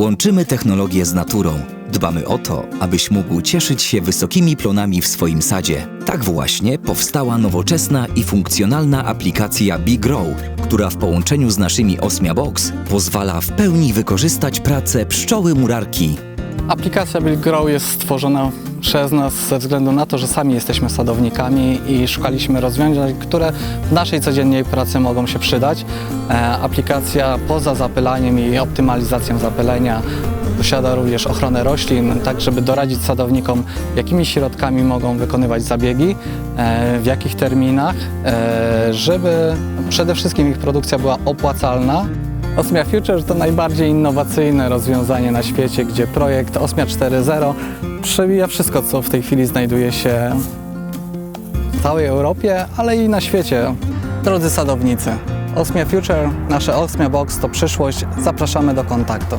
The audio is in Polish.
Łączymy technologię z naturą. Dbamy o to, abyś mógł cieszyć się wysokimi plonami w swoim sadzie. Tak właśnie powstała nowoczesna i funkcjonalna aplikacja BeGrow, która w połączeniu z naszymi Osmia Box pozwala w pełni wykorzystać pracę pszczoły murarki. Aplikacja Build Grow jest stworzona przez nas ze względu na to, że sami jesteśmy sadownikami i szukaliśmy rozwiązań, które w naszej codziennej pracy mogą się przydać. E, aplikacja poza zapylaniem i optymalizacją zapylenia posiada również ochronę roślin, tak żeby doradzić sadownikom, jakimi środkami mogą wykonywać zabiegi, e, w jakich terminach, e, żeby przede wszystkim ich produkcja była opłacalna Osmia Future to najbardziej innowacyjne rozwiązanie na świecie, gdzie projekt Osmia 4.0 przewija wszystko, co w tej chwili znajduje się w całej Europie, ale i na świecie. Drodzy sadownicy, Osmia Future, nasze Osmia Box to przyszłość. Zapraszamy do kontaktu.